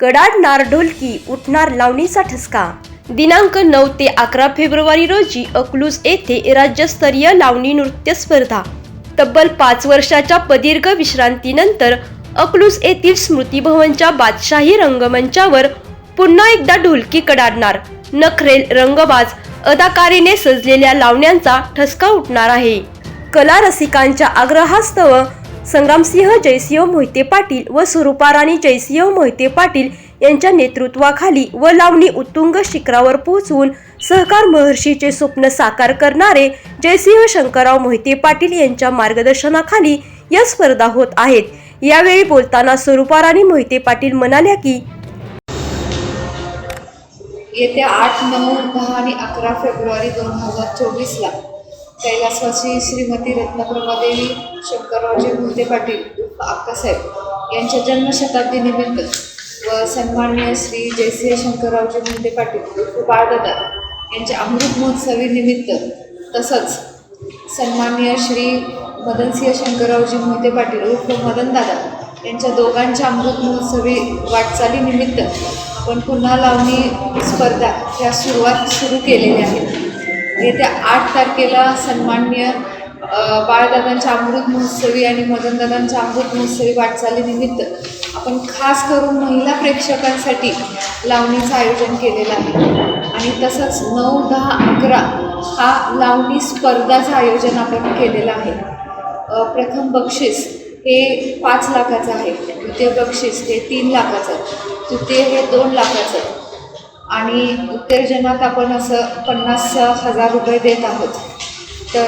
कडाडणार ढोलकी उठणार लावणीचा ठसका. दिनांक नऊ ते अकरा फेब्रुवारी रोजी अकलूज येथे राज्यस्तरीय लावणी नृत्य स्पर्धा. तब्बल पाच वर्षाच्या प्रदीर्घ विश्रांतीनंतर अकलूज येथील स्मृती भवनच्या बादशाही रंगमंचावर पुन्हा एकदा ढोलकी कडाडणार. नखरेल रंगबाज अदाकारीने सजलेल्या लावण्यांचा ठसका उठणार आहे. कला रसिकांच्या आग्रहास्तव संग्रामसिंह जयसिंह मोहिते पाटील व स्वरूपाराणी जयसिंह मोहिते पाटील यांच्या नेतृत्वाखाली व लावणी उत्तुंग शिखरावर पोहोचवून सहकार महर्षीचे स्वप्न साकार करणारे जयसिंह शंकरराव मोहिते पाटील यांच्या मार्गदर्शनाखाली या स्पर्धा होत आहेत. यावेळी बोलताना स्वरूपाराणी मोहिते पाटील म्हणाल्या की येत्या आठ नऊ दहा आणि अकरा फेब्रुवारी दोन हजार चोवीसला कैलासवासी श्रीमती रत्नप्रभादेवी शंकररावजी भुलते पाटील उर्फ अक्कासाहेब यांच्या जन्मशताब्दीनिमित्त व सन्माननीय श्री जयसिंह शंकररावजी भुलते पाटील उर्फ बाळदादा यांच्या अमृत महोत्सवी निमित्त तसंच सन्माननीय श्री मदनसिंह शंकररावजी मोहिते पाटील उर्फ मदनदादा यांच्या दोघांच्या अमृत महोत्सवी वाटचालीनिमित्त आपण पुन्हा लावणी स्पर्धा ह्या सुरुवात सुरू केलेल्या आहेत येत्या आठ तारखेला सन्माननीय बाळदादांच्या अमृत महोत्सवी आणि मदनदादांच्या अमृत महोत्सवी वाटचालीनिमित्त आपण खास करून महिला प्रेक्षकांसाठी लावणीचं आयोजन केलेलं आहे. आणि तसंच नऊ दहा अकरा हा लावणी स्पर्धाचं आयोजन आपण केलेलं आहे. प्रथम बक्षीस हे पाच लाखाचं आहे. द्वितीय बक्षीस हे तीन लाखाचं तृतीय हे दोन लाखाचं आणि उत्तेजनात आपण असं पन्नास हजार रुपये देत आहोत. तर